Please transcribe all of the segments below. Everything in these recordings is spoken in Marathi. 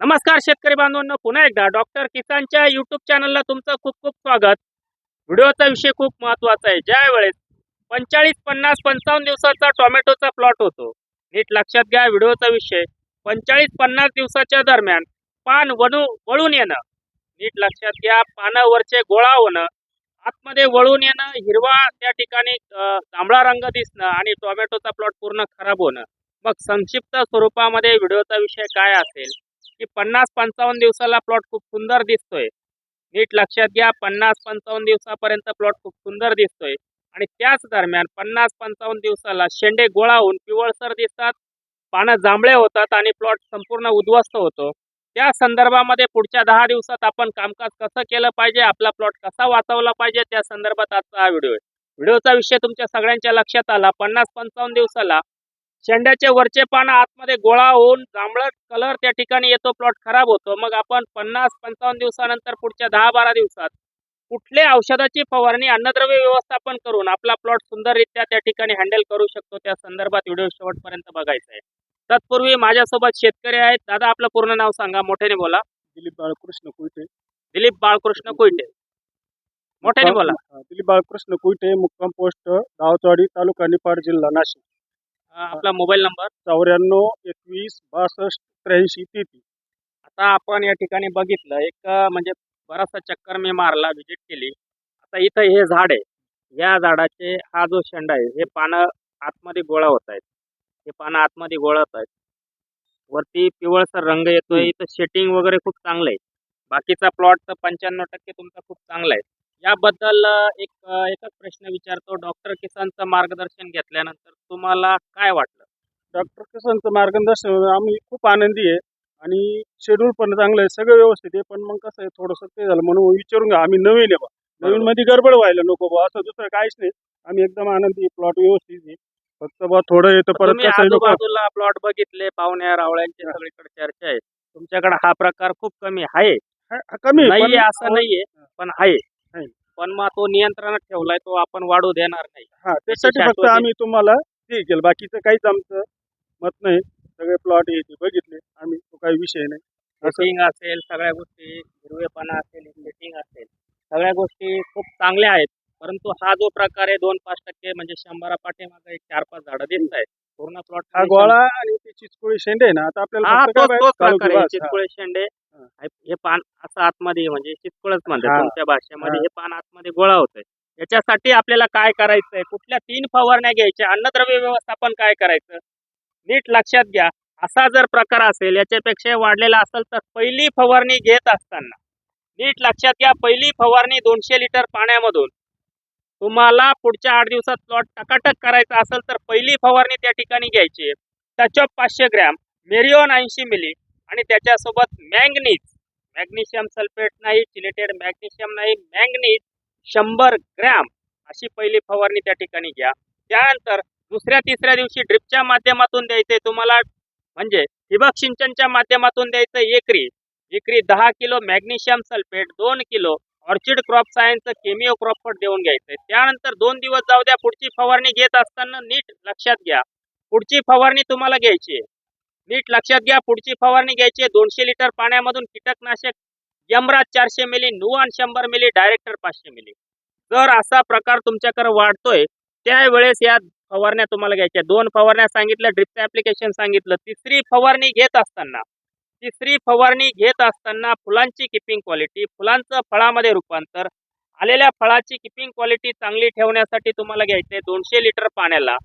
नमस्कार शेतकरी बांधवांनो पुन्हा एकदा डॉक्टर किसानच्या युट्यूब चॅनलला तुमचं खूप खूप स्वागत. व्हिडिओचा विषय खूप महत्त्वाचा आहे. ज्या वेळेस पंचाळीस पन्नास पंचावन्न दिवसाचा टोमॅटोचा प्लॉट होतो नीट लक्षात घ्या व्हिडिओचा विषय. पंचाळीस पन्नास दिवसाच्या दरम्यान पान वणू वळून येणं. नीट लक्षात घ्या पानावरचे गोळा होणं. आतमध्ये वळून येणं हिरवा त्या ठिकाणी जांभळा रंग दिसणं आणि टोमॅटोचा प्लॉट पूर्ण खराब होणं. मग संक्षिप्त स्वरूपामध्ये व्हिडिओचा विषय काय असेल? की पन्नास पंचावन्न दिवसाला प्लॉट खूप सुंदर दिसतोय. नीट लक्षात घ्या पन्नास पंचावन्न दिवसापर्यंत प्लॉट खूप सुंदर दिसतोय. आणि त्याच दरम्यान पन्नास पंचावन्न दिवसाला शेंडे गोळा होऊन पिवळसर दिसतात पानं जांभळे होतात आणि प्लॉट संपूर्ण उद्ध्वस्त होतो. त्या संदर्भामध्ये पुढच्या दहा दिवसात आपण कामकाज कसं केलं पाहिजे आपला प्लॉट कसा वाचवला पाहिजे त्या संदर्भात आजचा हा व्हिडिओ आहे. व्हिडिओचा विषय तुमच्या सगळ्यांच्या लक्षात आला. पन्नास पंचावन्न दिवसाला शेंड्याचे वरचे पानं आतमध्ये गोळा होऊन जांभळट कलर त्या ठिकाणी येतो प्लॉट खराब होतो. मग आपण पन्नास पंचावन्न दिवसानंतर पुढच्या दहा बारा दिवसात कुठल्या औषधाची फवारणी अन्नद्रव्य व्यवस्थापन करून आपला प्लॉट सुंदररित्या त्या ठिकाणी हँडल करू शकतो त्या संदर्भात व्हिडिओ शेवटपर्यंत बघायचा आहे. तत्पूर्वी माझ्यासोबत शेतकरी आहेत. दादा आपलं पूर्ण नाव सांगा. मोठ्याने बोला. दिलीप बाळकृष्ण कुईटे. दिलीप बाळकृष्ण कोयटे मोठ्याने बोला. दिलीप बाळकृष्ण कुईटे मुक्काम पोस्ट गावचवाडी तालुका निफाड जिल्हा नाशिक. आपला मोबाईल नंबर. चौऱ्याण्णव एकवीस बासष्ट त्र्याऐंशी तेहतीस. आता आपण या ठिकाणी बघितलं एक म्हणजे बराचसा चक्कर मी मारला व्हिजिट केली. आता इथं हे झाड आहे. या झाडाचे हा जो शेंडा आहे हे पानं आतमध्ये गोळा होत आहेत. हे पानं आतमध्ये गोळत आहेत. वरती पिवळसर रंग येतोय. इथं शेटिंग वगैरे खूप चांगलं आहे. बाकीचा प्लॉट तर पंच्याण्णव टक्के तुमचा खूप चांगला आहे. याबद्दल एक एकच प्रश्न विचारतो. डॉक्टर किसानचं मार्गदर्शन घेतल्यानंतर तुम्हाला काय वाटलं? डॉक्टर किसनचं मार्गदर्शन आम्ही खूप आनंदी आहे आणि शेड्यूल पण चांगलं आहे सगळं व्यवस्थित आहे. पण मग कसं आहे थोडंसं ते झालं म्हणून विचारून घ्या. आम्ही नवीन आहे बा. नवीन मध्ये गडबड व्हायला नको बा. असं दुसरं काहीच नाही. आम्ही एकदम आनंदी प्लॉट व्यवस्थित आहे. फक्त बा थोडं येतं परत आजूबाजूला प्लॉट बघितले पाहुण्या रावळ्यांची हा. सगळीकडे चर्चा आहे. तुमच्याकडे हा प्रकार खूप कमी आहे. हा- हा कमी नाहीये पण- असं नाहीये पण आहे. आहे. पण मग तो नियंत्रणात ठेवलाय तो आपण वाढू देणार नाही. हा त्यासाठी फक्त आम्ही तुम्हाला ते केलं. बाकीचं काहीच आमचं मत नाही. सगळे प्लॉट येते बघितले. आम्ही तो काही विषय नाही. सेटिंग असेल सगळ्या गोष्टी हिरवेपणा असेल सेटिंग असेल. सगळ्या गोष्टी खूप चांगल्या आहेत. परंतु हा जो प्रकार आहे दोन पाच टक्के म्हणजे शंभरा पाठीमागे एक चार पाच झाडं दिसत आहेत. पूर्ण प्लॉट हा गोळा आणि ती चिचकुळी शेंडे ना आता आपल्याला हा फक्त तोच काय तोच काळू प्रकार आहे. चितकुळे शेंडे हा. हे पान असं आतमध्ये म्हणजे चितकुळच म्हणतात हा. तुमच्या भाषेमध्ये. हा. हे पान आतमध्ये गोळा होतंय याच्यासाठी आपल्याला काय करायचंय कुठल्या तीन फवारण्या घ्यायच्या? अन्नद्रव्य व्यवस्थापन काय करायचं? नीट लक्षात घ्या. असा जर प्रकार असेल याच्यापेक्षा वाढलेला असेल तर पहिली फवारणी घेत असताना नीट लक्षात घ्या. पहिली फवारणी दोनशे लिटर पाण्यामधून तुम्हाला पुढच्या आठ दिवसात प्लॉट टकाटक करायचा असेल तर पहिली फवारणी त्या ठिकाणी घ्यायची टचअप पाचशे ग्रॅम मेरिओन ऐंशी मिली आणि त्याच्यासोबत मॅंगनीज मॅग्नेशियम सल्फेट नाही चिलेटेड मॅग्नेशियम नाही मॅंगनीज शंभर ग्रॅम अशी पहिली फवारणी त्या ठिकाणी घ्या. त्यानंतर दुसऱ्या तिसऱ्या दिवशी ड्रिपच्या माध्यमातून द्यायचे तुम्हाला म्हणजे ठिबक सिंचनच्या माध्यमातून द्यायचं एकरी. एकरी दहा किलो मॅग्नेशियम सल्फेट दोन किलो ऑर्चिड क्रॉप सायन्सचं केमिओ क्रॉप क्रॉपफट देऊन घ्यायचंय. त्यानंतर दोन दिवस जाऊ द्या पुढची फवारणी घेत असताना नीट लक्षात घ्या. पुढची फवारणी तुम्हाला घ्यायची आहे. नीट लक्षात घ्या पुढची फवारणी घ्यायची आहे. दोनशे लिटर पाण्यामधून कीटकनाशक यमराज चारशे मिली नुआन शंभर मिली डायरेक्टर पाचशे मिली. जर असा प्रकार तुमच्याकडे वाढतोय त्यावेळेस या फवारण्या तुम्हाला घ्यायच्या दोन फवारण्या सांगितल्या ड्रिपचं ऍप्लिकेशन सांगितलं. तिसरी फवारणी घेत असताना तिसरी फवारणी घेत असताना फुलांची किपिंग क्वालिटी फुलांचं फळामध्ये रूपांतर आलेल्या फळाची किपिंग क्वालिटी चांगली ठेवण्यासाठी तुम्हाला घ्यायचे दोनशे लिटर पाण्याला.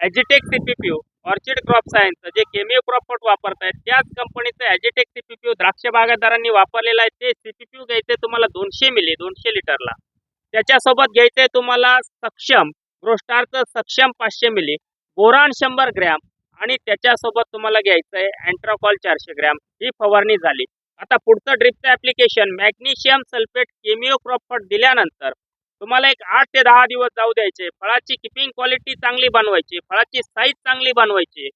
ॲजिटेक सीपीपीयू ऑर्चिड क्रॉप सायन्स जे केमिओ क्रॉपट वापरतायत त्याच कंपनीचं ॲजिटेक सीपीपीयू द्राक्ष बागायतदारांनी वापरलेलं आहे. ते सीपीपीयू घ्यायचे तुम्हाला दोनशे मिली दोनशे लिटरला त्याच्यासोबत घ्यायचंय तुम्हाला सक्षम ग्रोस्टारचं सक्षम पाचशे मिली बोरान शंभर ग्रॅम आणि त्याच्यासोबत तुम्हाला घ्यायचं आहे अँट्राकॉल चारशे ग्रॅम. ही फवारणी झाली. आता पुढचं ड्रिपचं ऍप्लिकेशन मॅग्नेशियम सल्फेट केमिओ क्रॉपफट दिल्यानंतर तुम्हाला एक आठ ते दहा दिवस जाऊ द्यायचे. फळाची किपिंग क्वालिटी चांगली बनवायची फळाची साईज चांगली बनवायची.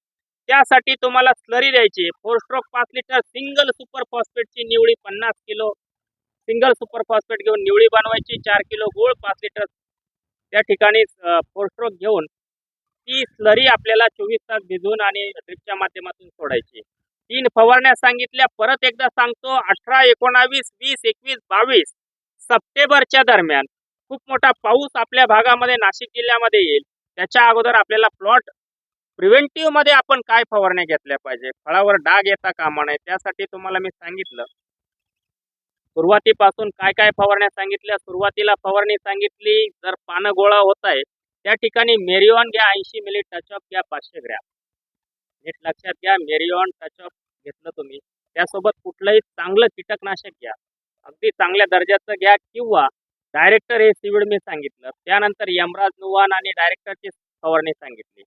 त्यासाठी तुम्हाला स्लरी द्यायची. फोर स्ट्रोक पाच लिटर सिंगल सुपर फॉस्फेटची निवळी पन्नास किलो. सिंगल सुपर फॉस्फेट घेऊन निवळी बनवायची. चार किलो गुळ पाच लिटर त्या ठिकाणी फोर स्ट्रोक घेऊन ती स्लरी आपल्याला चोवीस तास भिजून आणि ड्रिपच्या माध्यमातून सोडायची. तीन फवारण्या सांगितल्या परत एकदा सांगतो अठरा एकोणावीस वीस एकवीस बावीस सप्टेंबरच्या दरम्यान. खूप मोठा पाऊस आपल्या भागामध्ये नाशिक जिल्ह्यामध्ये येईल. त्याच्या अगोदर आपल्याला प्लॉट प्रिव्हेंटिव्हमध्ये आपण काय फवारण्या घेतल्या पाहिजे? फळावर डाग येता कामा नये त्यासाठी तुम्हाला मी सांगितलं. सुरुवातीपासून काय काय फवारण्या सांगितल्या? सुरुवातीला फवारणी सांगितली जर पानं गोळा होत आहे त्या ठिकाणी मेरिओन घ्या ऐंशी मिली टच ऑफ घ्या पाचशे ग्रॅम नीट लक्षात घ्या मेरिओन टच ऑफ घेतलं तुम्ही. त्यासोबत कुठलंही चांगलं कीटकनाशक घ्या. अगदी चांगल्या दर्जाचं घ्या किंवा डायरेक्टर हे सिविड मी सांगितलं. त्यानंतर यमराज नुवान आणि डायरेक्टरची फवारणी सांगितली.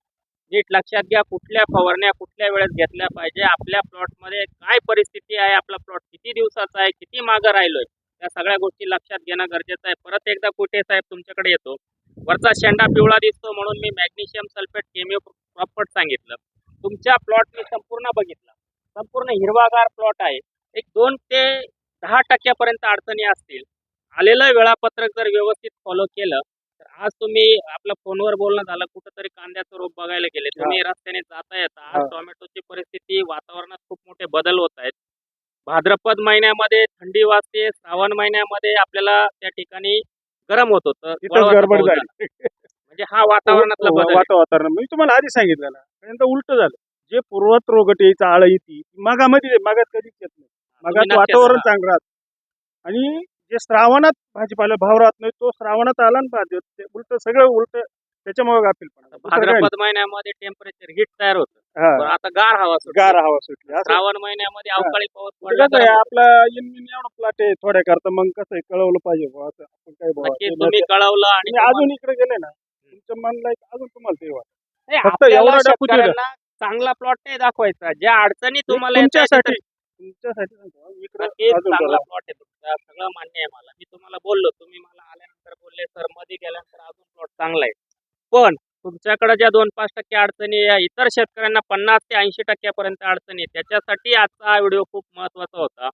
नीट लक्षात घ्या कुठल्या फवारण्या कुठल्या वेळेस घेतल्या पाहिजे आपल्या प्लॉटमध्ये काय परिस्थिती आहे आपला प्लॉट किती दिवसाचा आहे किती मागं राहिलोय त्या सगळ्या गोष्टी लक्षात घेणं गरजेचं आहे. परत एकदा कुठे साहेब तुमच्याकडे येतो. वरचा शेंडा पिवळा दिसतो म्हणून मी मॅग्नेशियम सल्फेट केमिओ प्रॉपर्ट सांगितलं. तुमच्या प्लॉट मी संपूर्ण बघितला. संपूर्ण हिरवागार प्लॉट आहे. एक दोन ते दहा टक्क्यापर्यंत अडचणी असतील. आलेलं वेळापत्रक जर व्यवस्थित फॉलो केलं तर आज तुम्ही आपलं फोनवर बोलणं झालं कुठंतरी कांद्याचं रोप बघायला गेले. तुम्ही रस्त्याने जाता येता. आज. टोमॅटोची परिस्थिती वातावरणात खूप मोठे बदल होत आहेत. भाद्रपद महिन्यामध्ये थंडी वाजते श्रावण महिन्यामध्ये आपल्याला त्या ठिकाणी गरम होत होतं गडबड झाली. म्हणजे हा वातावरणातला आहे. वाता- वातावरण. मी तुम्हाला आधी सांगितलं ना उलट झालं. जे पूर्वत रोगट यायचं आळ येते मागामध्ये मागात कधीच येत नाही. मागात वातावरण चांगलं राहत. आणि जे श्रावणात भाजीपाला भाव राहत नाही तो श्रावणात आला ना ते उलट सगळं उलट त्याच्यामुळे गाफील पण भाद्रपद महिन्यामध्ये टेम्परेचर हिट तयार होतं. पण आता गार हवा. गार हवा सुटली असं. श्रावण महिन्यामध्ये अवकाळी पाऊस म्हणजे पडला कसं आहे तर आपला एवढं प्लॉट आहे थोड्या करता मग कसं आहे कळवलं पाहिजे बुवा असं आपण काय बुवा नक्की ते तुम्ही कळवलं आणि तुम्ही अजून इकडे गेले ना तुमच्या मनला एक अजून तुम्हाला ते वाटतं. नाही, फक्त आपल्याला एवढं दाखवू दिलं. शेतकऱ्यांना चांगला प्लॉट नाही दाखवायचा. ज्या अडचणी तुम्हाला येतात तुमच्यासाठी तुमच्यासाठी सांगतो, इकडं नक्कीच अजून चांगला. प्लॉट आहे तुमचा. सगळं मान्य आहे मला. मी तुम्हाला बोललो तुम्ही मला आल्यानंतर बोलले सरमध्ये गेल्यानंतर अजून प्लॉट चांगला आहे. पण तुमच्याकडे ज्या दोन पाच टक्के अडचणी या इतर शेतकऱ्यांना पन्नास ते ऐंशी टक्क्यापर्यंत अडचणी आहे त्याच्यासाठी आजचा हा व्हिडिओ खूप महत्त्वाचा होता.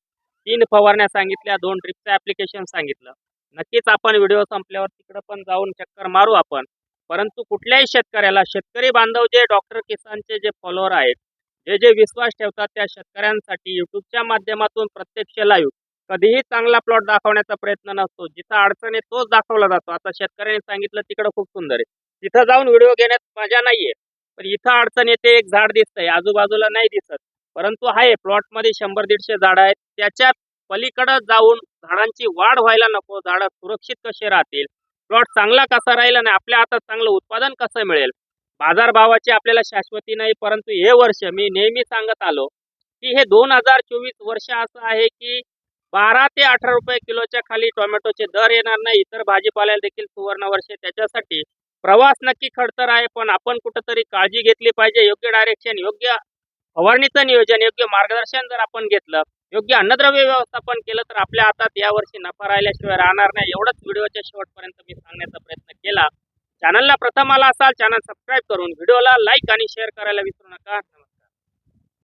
तीन फवारण्या सांगितल्या दोन ट्रिपचं ऍप्लिकेशन सांगितलं. नक्कीच आपण व्हिडिओ संपल्यावर तिकडं पण जाऊन चक्कर मारू आपण. परंतु कुठल्याही शेतकऱ्याला शेतकरी बांधव जे डॉक्टर किसानचे जे फॉलोअर आहेत जे जे विश्वास ठेवतात त्या शेतकऱ्यांसाठी युट्यूबच्या माध्यमातून प्रत्यक्ष लाईव्ह कधीही चांगला प्लॉट दाखवण्याचा प्रयत्न नसतो. जिथं अडचण आहे तोच दाखवला जातो. आता शेतकऱ्यांनी सांगितलं तिकडं खूप सुंदर आहे. तिथं जाऊन व्हिडिओ घेण्यात मजा नाहीये. पण इथं अडचण येते एक झाड दिसतंय आजूबाजूला नाही दिसत. परंतु आहे प्लॉटमध्ये शंभर दीडशे झाडं आहेत. त्याच्यात पलीकडं जाऊन झाडांची वाढ व्हायला नको झाडं सुरक्षित कसे राहतील? प्लॉट चांगला कसा राहील आणि आपल्या हातात चांगलं उत्पादन कसं मिळेल? बाजारभावाची आपल्याला शाश्वती नाही परंतु हे वर्ष मी नेहमी सांगत आलो की हे दोन हजार चोवीस वर्ष असं आहे की बारा ते अठरा रुपये किलोच्या खाली टोमॅटोचे दर येणार नाही. इतर भाजीपाल्याला देखील सुवर्ण वर्ष त्याच्यासाठी प्रवास नक्की खडतर आहे पण आपण कुठंतरी काळजी घेतली पाहिजे. योग्य डायरेक्शन योग्य फवारणीचं नियोजन योग्य मार्गदर्शन जर आपण घेतलं योग्य अन्नद्रव्य व्यवस्थापन केलं तर आपल्या हातात यावर्षी नफा राहिल्याशिवाय राहणार नाही. एवढंच व्हिडिओच्या शेवटपर्यंत मी सांगण्याचा प्रयत्न केला. चॅनलला प्रथम आला असाल चॅनल सबस्क्राईब करून व्हिडिओला लाईक आणि शेअर करायला विसरू नका.